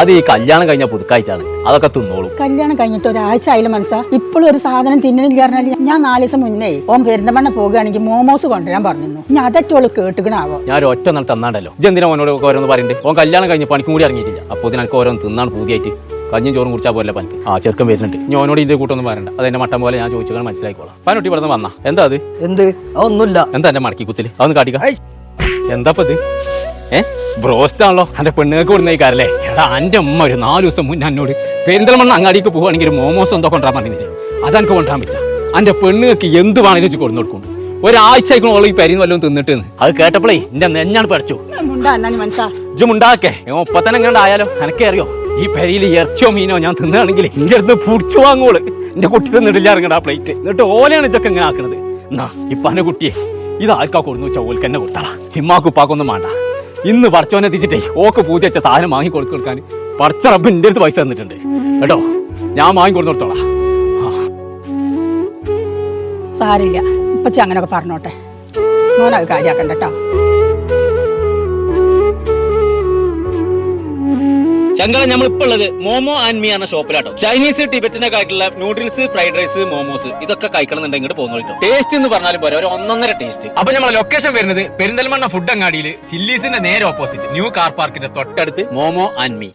അത് ഈ കല്യാണം കഴിഞ്ഞ പുതുക്കായിട്ടാണ്. അതൊക്കെ തിന്നോളൂ. കല്യാണം കഴിഞ്ഞിട്ട് ഒരാഴ്ച ആയില്ല മനസ്സാ. ഇപ്പോഴും ഒരു സാധനം തിന്നണില്ല പറഞ്ഞാൽ ഞാൻ നാല് ദിവസം മുന്നേ ഓൻ പെരുന്തമണ്ണ പോകുകയാണെങ്കിൽ മോമോസ് കൊണ്ടുവരാൻ പറഞ്ഞിരുന്നു. ഞാൻ അതൊക്കെ കേട്ടുകണാവോ ഞാൻ ഒരു ഒറ്റ നാൾ തന്നാണ്ടല്ലോ. ഇജെന്തിനാ ഓനോട് ഓരോന്ന് പറയുന്നുണ്ട് ഓൻ കല്യാണം കഴിഞ്ഞ പണിക്കും കൂടി ഇറങ്ങിയിട്ടില്ല. അപ്പോൾ ഇതിനൊക്കെ ഓരോന്ന് തിന്നാണ് പൂതിയായിട്ട്. കഞ്ഞും ചോറും കുടിച്ചാൽ പോലെ പനിക്ക് ആ ചെറുക്കം വരുന്നുണ്ട്. ഞാനോട് ഇതേ ഇതിന്റെ കൂട്ടൊന്നും പറയണ്ട. അതെന്നെ മട്ടം പോലെ ഞാൻ ചോദിച്ചാൽ മനസ്സിലായിക്കോളാം. പനൊട്ടി ഇവിടെ വന്നാ. എന്താ അത്? എന്ത്? ഒന്നുമില്ല എന്താ എന്റെ മടക്കി കുത്തിൽ? അതൊന്ന് കാട്ടിക്ക. എന്താ ഇത് ഏ? ബ്രോസ്റ്റ് ആണല്ലോ എന്റെ പെണ്ണുങ്ങൾക്ക് കൊടുന്നേക്കാരല്ലേ. എടാ എന്റെ അമ്മ ഒരു നാല് ദിവസം മുന്നേ എന്നോട് പെരിന്തൽമണ്ണ അങ്ങാടിക്ക് പോവുകയാണെങ്കിൽ ഒരു മോമോസ് എന്തോ കൊണ്ടുവരാൻ പറഞ്ഞില്ലേ? അതെനിക്ക് കൊണ്ടുവരാൻ പറ്റാ എന്റെ പെണ്ണുങ്ങൾക്ക് എന്ത് വേണമെങ്കിലും വെച്ച് കൊടുന്നു കൊടുക്കും. ഒരാഴ്ച ആയിക്കോളും ഈ പരിന്ന് വല്ലതും തിന്നിട്ട് അത് കേട്ടപ്പോഴേ എന്റെ നെഞ്ഞാണ് പഠിച്ചു ഇജുമുണ്ടാക്കേ ഒപ്പ തന്നെ എങ്ങനെ ആയാലോ? എനക്കേ അറിയോ? ഈ പെരിയിൽ ഇറച്ചോ മീനോ ഞാൻ തിന്നുകയാണെങ്കിൽ എന്റെ അടുത്ത് പുടിച്ചു വാങ്ങോൾ എന്റെ കുട്ടി തിന്നിട്ടില്ല ഇറങ്ങണ ആ പ്ലേറ്റ് എന്നിട്ട് ഓലെയാണ് ഇതൊക്കെ ഇങ്ങനെ ആക്കണത്. എന്നാ ഇപ്പൊ എന്റെ കുട്ടിയെ ഇത് ആൾക്കാ കൊടുന്നു വെച്ചാൽ ഓൽക്കെന്നെ കൊടുത്താളാ. ഹിമ്മാക്കുപ്പാക്കൊന്നും വേണ്ട. ഇന്ന് പടച്ചോനെ എത്തിച്ചിട്ടേ ഓക്ക് പൂജ വെച്ച സാധനം വാങ്ങി കൊടുത്തു കൊടുക്കാൻ. പടച്ച റബ്ബ് എന്റെ അടുത്ത് പൈസ തന്നിട്ടുണ്ട്. കേട്ടോ? ഞാൻ വാങ്ങി കൊടുത്തു കൊടുത്തോളാം. സാരില്ല ഇപ്പച്ചി അങ്ങനെയൊക്കെ പറഞ്ഞോട്ടെ. മോനത് കാര്യാക്കണ്ട കേട്ടോ. ചങ്കള നമ്മൾ ഇപ്പോൾ ഉള്ളത് മോമോ ആൻഡ് മീ എന്ന ഷോപ്പിലാട്ടോ. ചൈനീസ് ടിബറ്റിനെ ആയിട്ടുള്ള നൂഡിൽസ് ഫ്രൈഡ് റൈസ് മോമോസ് ഇതൊക്കെ കഴിക്കണമെന്നുണ്ടെങ്കിൽ ഇങ്ങോട്ട് പോകുന്നു ടേസ്റ്റ് എന്ന് പറഞ്ഞാലും പോരാ ഒരു ഒന്നൊന്നര ടേസ്റ്റ് അപ്പൊ നമ്മളെ ലൊക്കേഷൻ വരുന്നത് പെരിന്തൽമണ്ണ ഫുഡ് അങ്ങാടിയിൽ ചില്ലീസിന്റെ നേരെ ഓപ്പോസിറ്റ് ന്യൂ കാർ പാർക്കിന്റെ തൊട്ടടുത്ത് മോമോ ആൻഡ് മീ